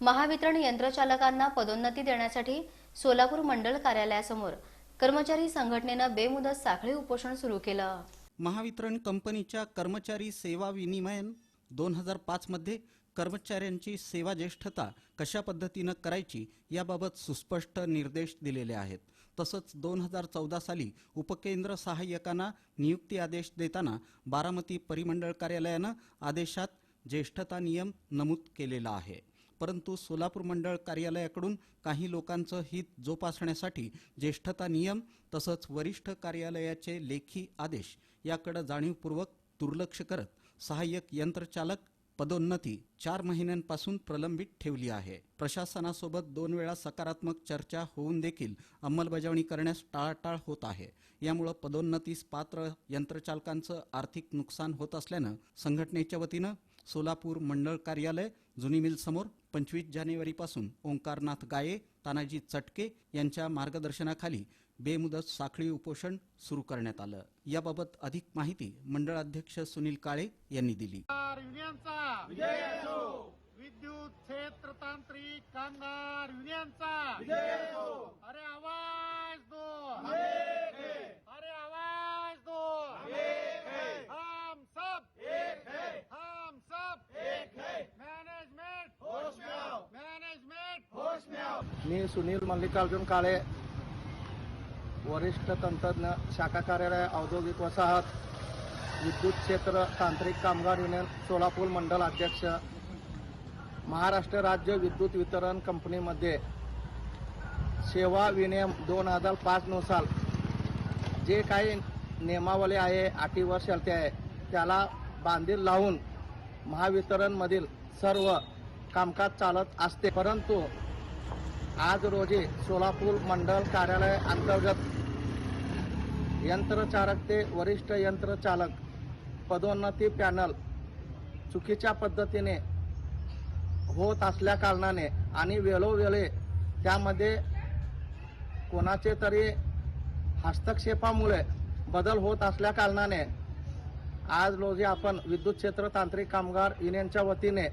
महावितरण यंत्रचालकांना पदोन्नती देण्यासाठी सोलापूर मंडळ कार्यालयासमोर कर्मचारी संघटनेनं बेमुदत साखळी उपोषण सुरू केलं. महावितरण कंपनीच्या कर्मचारी सेवा विनिमयन दोन हजार पाचमध्ये कर्मचाऱ्यांची सेवा ज्येष्ठता कशा पद्धतीनं करायची याबाबत सुस्पष्ट निर्देश दिलेले आहेत. तसंच दोन हजार चौदा साली उपकेंद्र सहाय्यकांना नियुक्ती आदेश देताना बारामती परिमंडळ कार्यालयानं आदेशात ज्येष्ठता नियम नमूद केलेला आहे. परंतु सोलापूर मंडळ कार्यालयाकडून काही लोकांचं हित जोपासण्यासाठी ज्येष्ठता नियम तसंच वरिष्ठ कार्यालयाचे लेखी आदेश याकडे जाणीवपूर्वक दुर्लक्ष करत सहाय्यक यंत्रचालक पदोन्नती चार महिन्यांपासून प्रलंबित ठेवली आहे. प्रशासनासोबत दोन वेळा सकारात्मक चर्चा होऊन देखील अंमलबजावणी करण्यास टाळाटाळ होत आहे. यामुळं पदोन्नतीस पात्र यंत्रचालकांचं आर्थिक नुकसान होत असल्यानं संघटनेच्या वतीनं सोलापूर मंडळ कार्यालय जुनी मिल समोर पंचवीस जानेवारीपासून ओंकारनाथ गाये तानाजी चटके यांच्या मार्गदर्शनाखाली बेमुदत साखळी उपोषण सुरू करण्यात आलं. याबाबत अधिक माहिती मंडळ अध्यक्ष सुनील काळे यांनी दिली. विद्युत क्षेत्र तांत्रिक कामगार युनियनचा. अरे आवाज. मी सुनील मल्लिकार्जुन काळे वरिष्ठ तंत्रज्ञ शाखा कार्यालय औद्योगिक वसाहत विद्युत क्षेत्र तांत्रिक कामगार युनियन सोलापूर मंडल अध्यक्ष महाराष्ट्र राज्य विद्युत वितरण कंपनीमध्ये सेवा विनियम दोन हजार पाचनुसार जे काही नियमावली आहे अटीवर शर्ती आहे त्याला बांधील लावून महावितरणमधील सर्व कामकाज चालत असते. परंतु आज रोजी सोलापूर मंडल कार्यालय अंतर्गत यंत्रचालक ते वरिष्ठ यंत्रचालक पदोन्नती पॅनल चुकीच्या पद्धतीने होत असल्या कारणाने आणि वेळोवेळी त्यामध्ये कोणाचे तरी हस्तक्षेपामुळे बदल होत असल्या कारणाने आज रोजी आपण विद्युत क्षेत्र तांत्रिक कामगार युनियनच्या वतीने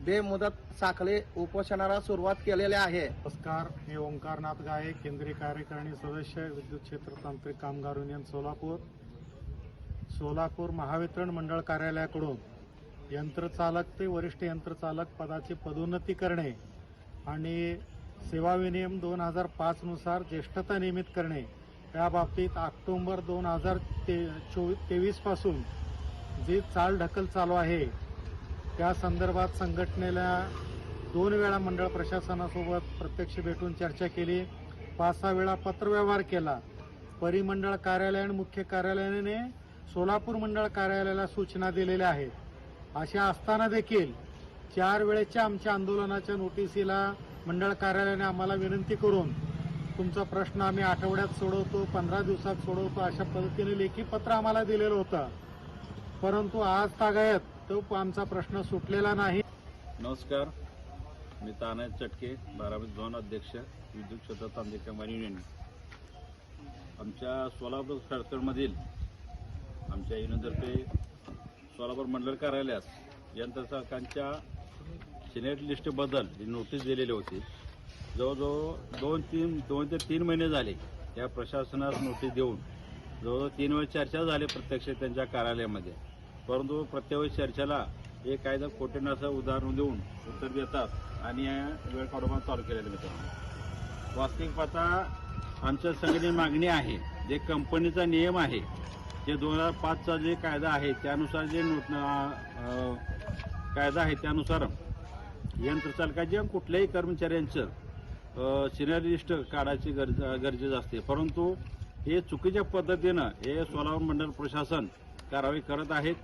बेमुदत साखळे उपोषणाला सुरुवात केलेली आहे. नमस्कार मी ओंकारनाथ गाये केंद्रीय कार्यकारिणी सदस्य विद्युत क्षेत्र तांत्रिक कामगार युनियन सोलापूर. सोलापूर महावितरण मंडळ कार्यालयाकडून यंत्रचालक ते वरिष्ठ यंत्रचालक पदाची पदोन्नती करणे आणि सेवा विनियम दोन हजार पाचनुसार ज्येष्ठता नियमित करणे या बाबतीत ऑक्टोंबर दोन हजार ते चोवीस तेवीसपासून जी चालढकल चालू आहे त्या संदर्भात संघटनेला दोन वेळा मंडळ प्रशासनासोबत प्रत्यक्ष भेटून चर्चा केली. पाच सहा वेळा पत्रव्यवहार केला. परिमंडळ कार्यालय आणि मुख्य कार्यालयाने सोलापूर मंडळ कार्यालयाला सूचना दिलेल्या आहेत. अशा असताना देखील चार वेळेच्या आमच्या आंदोलनाच्या नोटिसीला मंडळ कार्यालयाने आम्हाला विनंती करून तुमचा प्रश्न आम्ही आठवड्यात सोडवतो पंधरा दिवसात सोडवतो अशा पद्धतीने लेखी पत्र आम्हाला दिलेलं होतं. परंतु आज तागायत तो आमचा प्रश्न सुटलेला नाही. नमस्कार. मी तानाजी चटके बारामती झोन अध्यक्ष विद्युत क्षेत्र तांत्रिक कामगार युनियन. आमच्या सोलापूर सर्कलमधील आमच्या युनियनतर्फे सोलापूर मंडळ कार्यालयास यंत्रचालकांच्या सिनियर लिस्टबद्दल ही नोटीस दिलेली होती जवळजवळ दोन तीन दोन ते तीन महिने झाले या प्रशासनास नोटीस देऊन जवळजवळ तीन वेळ चर्चा झाली प्रत्यक्ष त्यांच्या कार्यालयामध्ये. परंतु प्रत्येक चर्चेला हे कायदा खोटे असं उदाहरण देऊन उत्तर देतात आणि या वेळ काढून चालू केलेलं मित्रांनो. वास्तविक पाहता आमच्या संघटने मागणी आहे जे कंपनीचा नियम आहे जे दोन हजार पाचचा जे कायदा आहे त्यानुसार जे कायदा आहे त्यानुसार यंत्रचालकाच्या कुठल्याही कर्मचाऱ्यांचं सिनियर लिस्ट काढायची गरज गरजेचं असते. परंतु हे चुकीच्या पद्धतीनं हे सोलापूर मंडळ प्रशासन कारवाई करत आहेत.